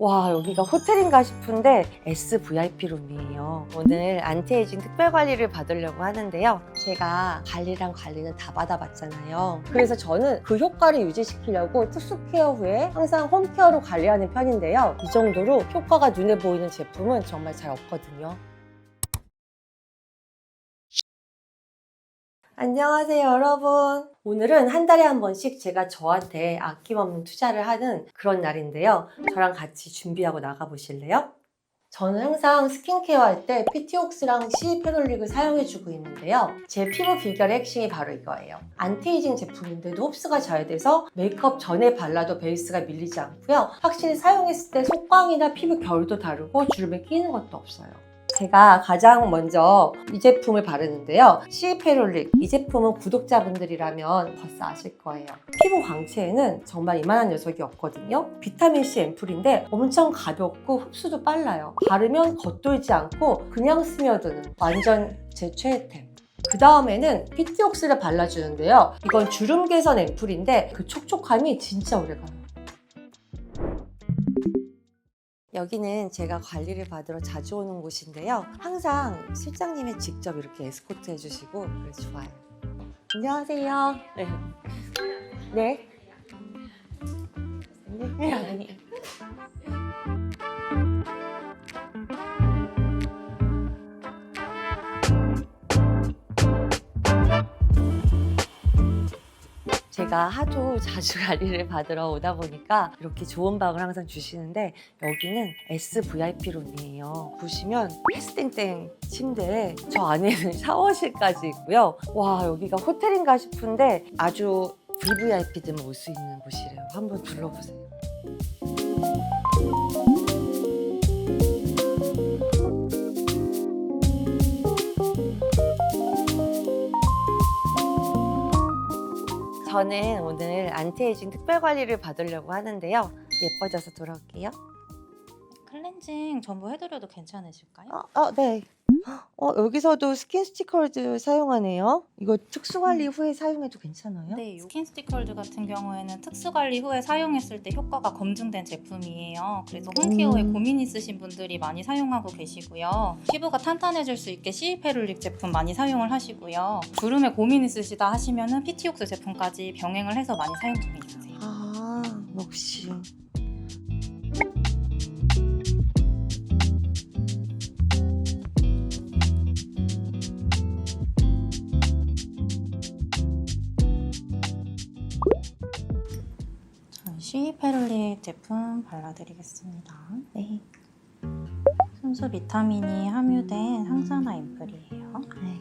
와 여기가 호텔인가 싶은데 SVIP 룸이에요. 오늘 안티에이징 특별 관리를 받으려고 하는데요. 제가 관리랑 관리는 다 받아봤잖아요. 그래서 저는 그 효과를 유지시키려고 특수 케어 후에 항상 홈케어로 관리하는 편인데요. 이 정도로 효과가 눈에 보이는 제품은 정말 잘 없거든요. 안녕하세요, 여러분. 오늘은 한 달에 한 번씩 제가 저한테 아낌없는 투자를 하는 그런 날인데요. 저랑 같이 준비하고 나가 보실래요? 저는 항상 스킨케어 할 때 피티옥스랑 시페놀릭을 사용해주고 있는데요. 제 피부 비결의 핵심이 바로 이거예요. 안티에이징 제품인데도 흡수가 잘 돼서 메이크업 전에 발라도 베이스가 밀리지 않고요. 확실히 사용했을 때 속광이나 피부 결도 다르고 주름에 끼는 것도 없어요. 제가 가장 먼저 이 제품을 바르는데요. 시페롤릭. 이 제품은 구독자분들이라면 벌써 아실 거예요. 피부 광채에는 정말 이만한 녀석이 없거든요. 비타민C 앰플인데 엄청 가볍고 흡수도 빨라요. 바르면 겉돌지 않고 그냥 스며드는 완전 제 최애템. 그 다음에는 피티옥스를 발라주는데요. 이건 주름 개선 앰플인데 그 촉촉함이 진짜 오래가요. 여기는 제가 관리를 받으러 자주 오는 곳인데요. 항상 실장님이 직접 이렇게 에스코트 해주시고 그래서 좋아요. 안녕하세요. 네. 네. 네. 아니. 제가 하도 자주 관리를 받으러 오다 보니까 이렇게 좋은 방을 항상 주시는데 여기는 SVIP 룸이에요. 보시면 헬스땡땡 침대에 저 안에는 샤워실까지 있고요. 와 여기가 호텔인가 싶은데 아주 VVIP들만 올 수 있는 곳이래요. 한번 둘러보세요. 저는 오늘 안티에이징 특별 관리를 받으려고 하는데요. 예뻐져서 돌아올게요. 클렌징 전부 해드려도 괜찮으실까요? 어, 어, 네. 어, 여기서도 스킨 스티커즈 사용하네요. 이거 특수 관리 후에 사용해도 괜찮아요? 네, 이 스킨 스티커즈 같은 경우에는 특수 관리 후에 사용했을 때 효과가 검증된 제품이에요. 그래서 홈케어에 음. 고민 있으신 분들이 많이 사용하고 계시고요. 피부가 탄탄해질 수 있게 시페룰릭 제품 많이 사용을 하시고요. 주름에 고민 있으시다 하시면은 피티옥스 제품까지 병행을 해서 많이 사용 중이세요. 아, 역시. 제품 발라드리겠습니다. 네. 순수 비타민이 함유된 항산화 앰플이에요. 네.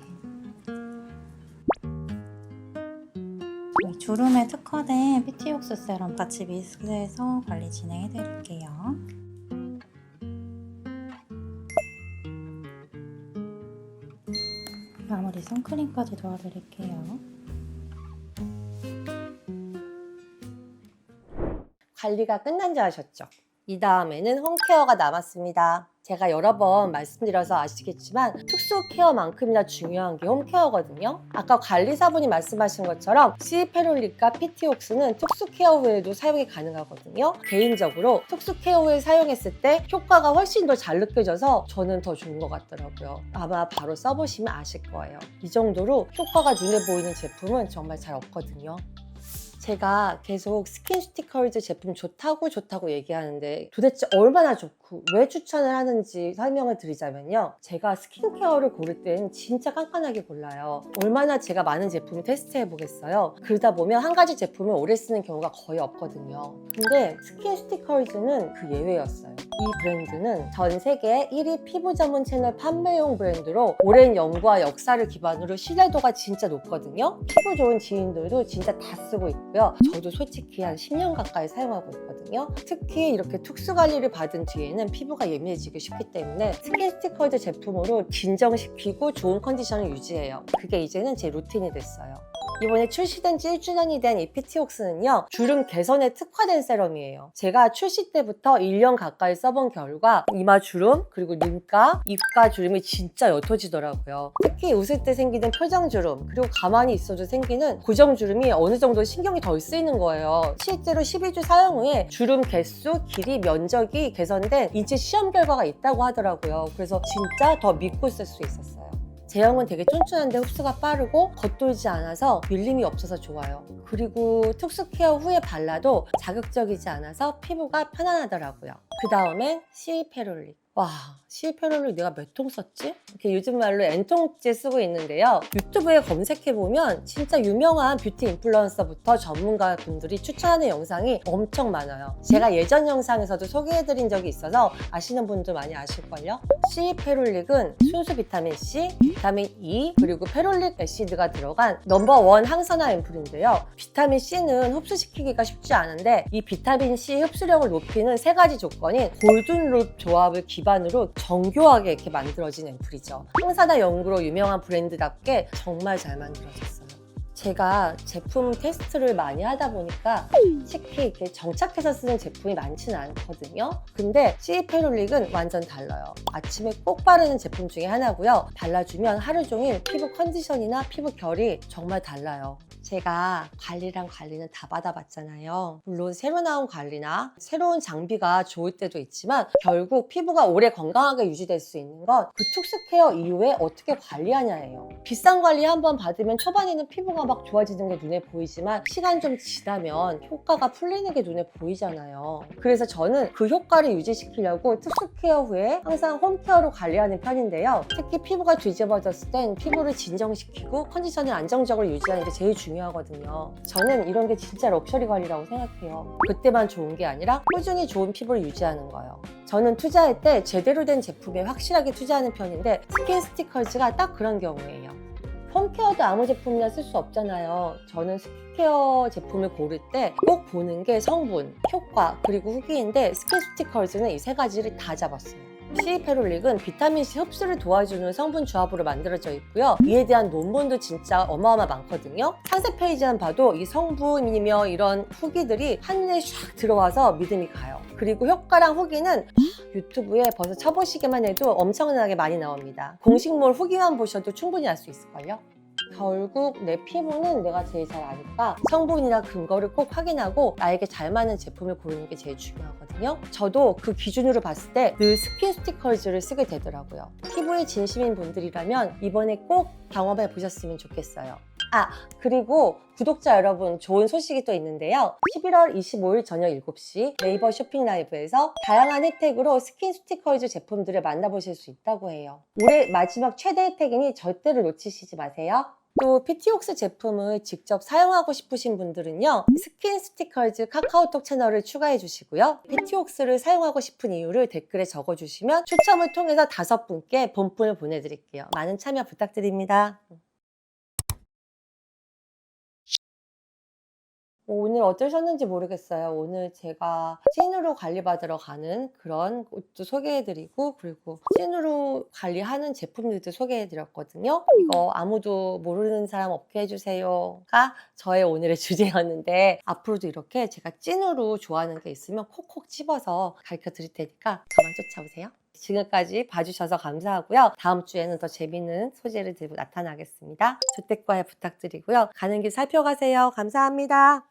주름에 특화된 피티옥스 세럼 같이 믹스해서 관리 진행해 드릴게요. 마무리 선크림까지 도와드릴게요. 관리가 끝난 줄 아셨죠? 이 다음에는 홈케어가 남았습니다. 제가 여러 번 말씀드려서 아시겠지만 특수 케어만큼이나 중요한 게 홈케어거든요. 아까 관리사분이 말씀하신 것처럼 시페롤릭과 피티옥스는 특수 케어 후에도 사용이 가능하거든요. 개인적으로 특수 케어 후에 사용했을 때 효과가 훨씬 더 잘 느껴져서 저는 더 좋은 것 같더라고요. 아마 바로 써보시면 아실 거예요. 이 정도로 효과가 눈에 보이는 제품은 정말 잘 없거든요. 제가 계속 스킨 스티커즈 제품 좋다고 좋다고 얘기하는데 도대체 얼마나 좋고 왜 추천을 하는지 설명을 드리자면요. 제가 스킨케어를 고를 때는 진짜 깐깐하게 골라요. 얼마나 제가 많은 제품을 테스트해 보겠어요. 그러다 보면 한 가지 제품을 오래 쓰는 경우가 거의 없거든요. 근데 스킨 스티커즈는 그 예외였어요. 이 브랜드는 전 세계 1위 피부 전문 채널 판매용 브랜드로 오랜 연구와 역사를 기반으로 신뢰도가 진짜 높거든요. 피부 좋은 지인들도 진짜 다 쓰고 있고요. 저도 솔직히 한 10년 가까이 사용하고 있거든요. 특히 이렇게 특수 관리를 받은 뒤에는 피부가 예민해지기 쉽기 때문에 스킨 스티커즈 제품으로 진정시키고 좋은 컨디션을 유지해요. 그게 이제는 제 루틴이 됐어요. 이번에 출시된 지 1주년이 된 이 피티옥스는요 주름 개선에 특화된 세럼이에요. 제가 출시 때부터 1년 가까이 써본 결과 이마 주름 그리고 눈가, 입가 주름이 진짜 옅어지더라고요. 특히 웃을 때 생기는 표정 주름 그리고 가만히 있어도 생기는 고정 주름이 어느 정도 신경이 덜 쓰이는 거예요. 실제로 12주 사용 후에 주름 개수, 길이, 면적이 개선된 인체 시험 결과가 있다고 하더라고요. 그래서 진짜 더 믿고 쓸 수 있었어요 제형은 되게 쫀쫀한데 흡수가 빠르고 겉돌지 않아서 밀림이 없어서 좋아요. 그리고 특수 케어 후에 발라도 자극적이지 않아서 피부가 편안하더라고요. 그 다음엔 시페롤릭. 와, 시페롤릭 내가 몇 통 썼지? 이렇게 요즘 말로 N통째 쓰고 있는데요. 유튜브에 검색해보면 진짜 유명한 뷰티 인플루언서부터 전문가 분들이 추천하는 영상이 엄청 많아요. 제가 예전 영상에서도 소개해드린 적이 있어서 아시는 분들 많이 아실걸요? 시페롤릭은 순수 비타민 C, 비타민 E, 그리고 페롤릭 애시드가 들어간 넘버원 항산화 앰플인데요. 비타민 C는 흡수시키기가 쉽지 않은데 이 비타민 C 흡수력을 높이는 세 가지 조건인 골든룹 조합을 기반으로 정교하게 이렇게 만들어진 앰플이죠. 항산화 연구로 유명한 브랜드답게 정말 잘 만들어졌어요. 제가 제품 테스트를 많이 하다 보니까 솔직히 이렇게 정착해서 쓰는 제품이 많지는 않거든요. 근데 시페롤릭은 완전 달라요. 아침에 꼭 바르는 제품 중에 하나고요. 발라주면 하루 종일 피부 컨디션이나 피부 결이 정말 달라요. 제가 관리랑 관리는 다 받아봤잖아요. 물론 새로 나온 관리나 새로운 장비가 좋을 때도 있지만 결국 피부가 오래 건강하게 유지될 수 있는 건그 특수 케어 이후에 어떻게 관리하냐예요. 비싼 관리 한번 받으면 초반에는 피부가 막 좋아지는 게 눈에 보이지만 시간 좀 지나면 효과가 풀리는 게 눈에 보이잖아요. 그래서 저는 그 효과를 유지시키려고 특수 케어 후에 항상 홈케어로 관리하는 편인데요. 특히 피부가 뒤집어졌을 땐 피부를 진정시키고 컨디션을 안정적으로 유지하는 게 제일 중요 하거든요. 저는 이런 게 진짜 럭셔리 관리라고 생각해요. 그때만 좋은 게 아니라 꾸준히 좋은 피부를 유지하는 거예요. 저는 투자할 때 제대로 된 제품에 확실하게 투자하는 편인데 스킨 스티커즈가 딱 그런 경우예요. 홈케어도 아무 제품이나 쓸 수 없잖아요. 저는 스킨케어 제품을 고를 때 꼭 보는 게 성분, 효과, 그리고 후기인데 스킨 스티커즈는 이 세 가지를 다 잡았어요. 시페롤릭은 비타민C 흡수를 도와주는 성분 조합으로 만들어져 있고요. 이에 대한 논문도 진짜 어마어마 많거든요. 상세 페이지만 봐도 이 성분이며 이런 후기들이 한눈에 샥 들어와서 믿음이 가요. 그리고 효과랑 후기는 와, 유튜브에 벌써 쳐보시기만 해도 엄청나게 많이 나옵니다. 공식몰 후기만 보셔도 충분히 알 수 있을걸요? 결국 내 피부는 내가 제일 잘 아니까 성분이나 근거를 꼭 확인하고 나에게 잘 맞는 제품을 고르는 게 제일 중요하거든요. 저도 그 기준으로 봤을 때 늘 스킨 스티커즈를 쓰게 되더라고요. 피부에 진심인 분들이라면 이번에 꼭 경험해 보셨으면 좋겠어요. 아, 그리고 구독자 여러분 좋은 소식이 또 있는데요. 11월 25일 저녁 7시 네이버 쇼핑 라이브에서 다양한 혜택으로 스킨 스티커즈 제품들을 만나보실 수 있다고 해요. 올해 마지막 최대 혜택이니 절대로 놓치시지 마세요. 또 피티옥스 제품을 직접 사용하고 싶으신 분들은요 스킨 스티커즈 카카오톡 채널을 추가해 주시고요. 피티옥스를 사용하고 싶은 이유를 댓글에 적어 주시면 추첨을 통해서 다섯 분께 본품을 보내드릴게요. 많은 참여 부탁드립니다 오늘 어떠셨는지 모르겠어요. 오늘 제가 찐으로 관리받으러 가는 그런 곳도 소개해드리고 그리고 찐으로 관리하는 제품들도 소개해드렸거든요. 이거 아무도 모르는 사람 없게 해주세요가 저의 오늘의 주제였는데 앞으로도 이렇게 제가 찐으로 좋아하는 게 있으면 콕콕 집어서 가르쳐 드릴 테니까 저만 쫓아오세요. 지금까지 봐주셔서 감사하고요. 다음 주에는 더 재밌는 소재를 들고 나타나겠습니다. 주택과에 부탁드리고요. 가는 길 살펴가세요. 감사합니다.